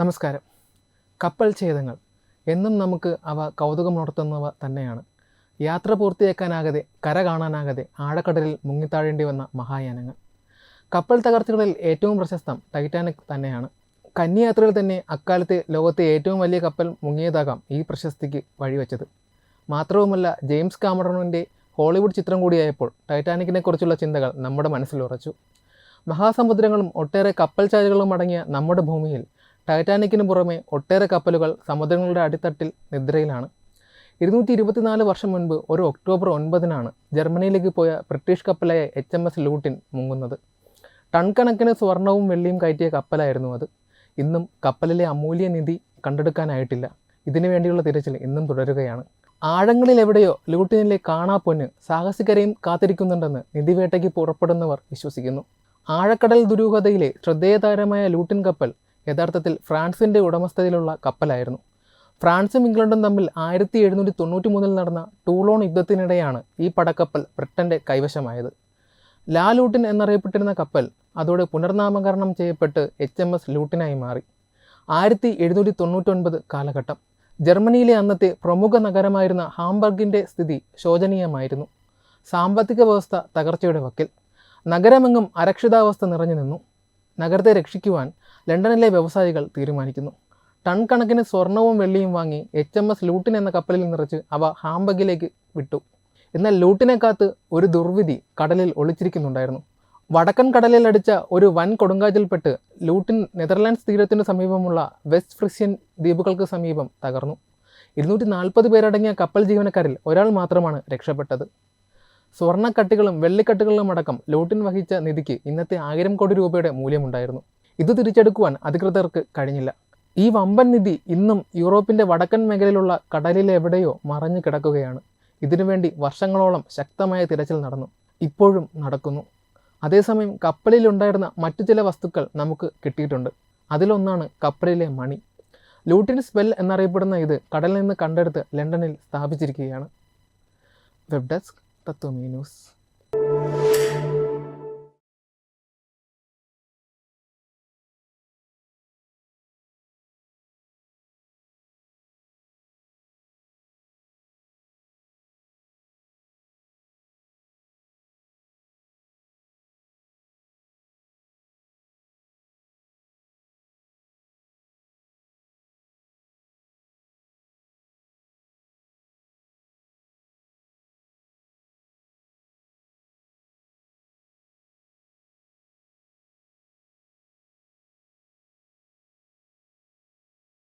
നമസ്കാരം. കപ്പൽ ഛേദങ്ങൾ. എന്നും നമുക്ക് അവ കൗതുകമുണർത്തുന്നവ തന്നെയാണ്. യാത്ര പൂർത്തിയാക്കാനാകാതെ കര കാണാനാകാതെ ആഴക്കടലിൽ മുങ്ങിത്താഴേണ്ടി വന്ന മഹായാനങ്ങൾ. കപ്പൽ തകർച്ചകളിൽ ഏറ്റവും പ്രശസ്തം ടൈറ്റാനിക് തന്നെയാണ്. കന്യാത്രയിൽ തന്നെ അക്കാലത്തെ ലോകത്തെ ഏറ്റവും വലിയ കപ്പൽ മുങ്ങിയതാകാം ഈ പ്രശസ്തിക്ക് വഴിവെച്ചത്. മാത്രവുമല്ല ജെയിംസ് കാമറോണിന്റെ ഹോളിവുഡ് ചിത്രം കൂടിയായപ്പോൾ ടൈറ്റാനിക്കിനെക്കുറിച്ചുള്ള ചിന്തകൾ നമ്മുടെ മനസ്സിൽ ഉറച്ചു. മഹാസമുദ്രങ്ങളും ഒട്ടേറെ കപ്പൽ ചാലുകളും അടങ്ങിയ നമ്മുടെ ഭൂമിയിൽ ടൈറ്റാനിക്കിന് പുറമെ ഒട്ടേറെ കപ്പലുകൾ സമുദ്രങ്ങളുടെ അടിത്തട്ടിൽ നിദ്രയിലാണ്. ഇരുന്നൂറ്റി ഇരുപത്തിനാല് വർഷം മുൻപ് ഒരു ഒക്ടോബർ ഒൻപതിനാണ് ജർമ്മനിയിലേക്ക് പോയ ബ്രിട്ടീഷ് കപ്പലായ എച്ച് എം എസ് ലൂട്ടിൻ മുങ്ങുന്നത്. ടൺ കണക്കിന് സ്വർണവും വെള്ളിയും കയറ്റിയ കപ്പലായിരുന്നു അത്. ഇന്നും കപ്പലിലെ അമൂല്യ നിധി കണ്ടെടുക്കാനായിട്ടില്ല. ഇതിനു വേണ്ടിയുള്ള തിരച്ചിൽ ഇന്നും തുടരുകയാണ്. ആഴങ്ങളിൽ എവിടെയോ ലൂട്ടിനിലെ കാണാപ്പൊന്ന് സാഹസികരെയും കാത്തിരിക്കുന്നുണ്ടെന്ന് നിധിവേട്ടയ്ക്ക് പുറപ്പെടുന്നവർ വിശ്വസിക്കുന്നു. ആഴക്കടൽ ദുരൂഹതയിലെ ശ്രദ്ധേയതാരമായ ലൂട്ടിൻ കപ്പൽ യഥാർത്ഥത്തിൽ ഫ്രാൻസിന്റെ ഉടമസ്ഥതയിലുള്ള കപ്പലായിരുന്നു. ഫ്രാൻസും ഇംഗ്ലണ്ടും തമ്മിൽ ആയിരത്തി എഴുന്നൂറ്റി തൊണ്ണൂറ്റി മൂന്നിൽ നടന്ന ടൂളോൺ യുദ്ധത്തിനിടെയാണ് ഈ പടക്കപ്പൽ ബ്രിട്ടന്റെ കൈവശമായത്. ലാ ലൂട്ടിൻ എന്നറിയപ്പെട്ടിരുന്ന കപ്പൽ അതോടെ പുനർനാമകരണം ചെയ്യപ്പെട്ട് എച്ച് എം എസ് ലൂട്ടിനായി മാറി. ആയിരത്തി എഴുന്നൂറ്റി തൊണ്ണൂറ്റൊൻപത് കാലഘട്ടം. ജർമ്മനിയിലെ അന്നത്തെ പ്രമുഖ നഗരമായിരുന്ന ഹാംബർഗിന്റെ സ്ഥിതി ശോചനീയമായിരുന്നു. സാമ്പത്തിക വ്യവസ്ഥ തകർച്ചയുടെ വക്കിൽ. നഗരമെങ്ങും അരക്ഷിതാവസ്ഥ നിറഞ്ഞു നിന്നു നഗരത്തെ രക്ഷിക്കുവാൻ ലണ്ടനിലെ വ്യവസായികൾ തീരുമാനിക്കുന്നു. ടൺ കണക്കിന് സ്വർണവും വെള്ളിയും വാങ്ങി എച്ച് എം എസ് ലൂട്ടിൻ എന്ന കപ്പലിൽ നിറച്ച് അവ ഹാംബഗിലേക്ക് വിട്ടു. എന്നാൽ ലൂട്ടിനെ കാത്ത് ഒരു ദുർവിധി കടലിൽ ഒളിച്ചിരിക്കുന്നുണ്ടായിരുന്നു. വടക്കൻ കടലിൽ അടിച്ച ഒരു വൻ കൊടുങ്കാറ്റിൽപ്പെട്ട് ലൂട്ടിൻ നെതർലാൻഡ്സ് തീരത്തിനു സമീപമുള്ള വെസ്റ്റ് ഫ്രിസ്യൻ ദ്വീപുകൾക്ക് സമീപം തകർന്നു. ഇരുന്നൂറ്റി നാൽപ്പത് പേരടങ്ങിയ കപ്പൽ ജീവനക്കാരിൽ ഒരാൾ മാത്രമാണ് രക്ഷപ്പെട്ടത്. സ്വർണക്കട്ടികളും വെള്ളിക്കട്ടുകളും അടക്കം ലോട്ടിൻ വഹിച്ച നിധിക്ക് ഇന്നത്തെ ആയിരം കോടി രൂപയുടെ മൂല്യമുണ്ടായിരുന്നു. ഇത് തിരിച്ചെടുക്കുവാൻ അധികൃതർക്ക് കഴിഞ്ഞില്ല. ഈ വമ്പൻ നിധി ഇന്നും യൂറോപ്പിന്റെ വടക്കൻ മേഖലയിലുള്ള കടലിലെ എവിടെയോ മറഞ്ഞു കിടക്കുകയാണ്. ഇതിനുവേണ്ടി വർഷങ്ങളോളം ശക്തമായ തിരച്ചിൽ നടന്നു. ഇപ്പോഴും നടക്കുന്നു. അതേസമയം കപ്പലിലുണ്ടായിരുന്ന മറ്റു ചില വസ്തുക്കൾ നമുക്ക് കിട്ടിയിട്ടുണ്ട്. അതിലൊന്നാണ് കപ്പലിലെ മണി. ലൂട്ടിൻസ് ബെൽ എന്നറിയപ്പെടുന്ന ഇത് കടലിൽ നിന്ന് കണ്ടെടുത്ത് ലണ്ടനിൽ സ്ഥാപിച്ചിരിക്കുകയാണ്. Web desk Tato Minus.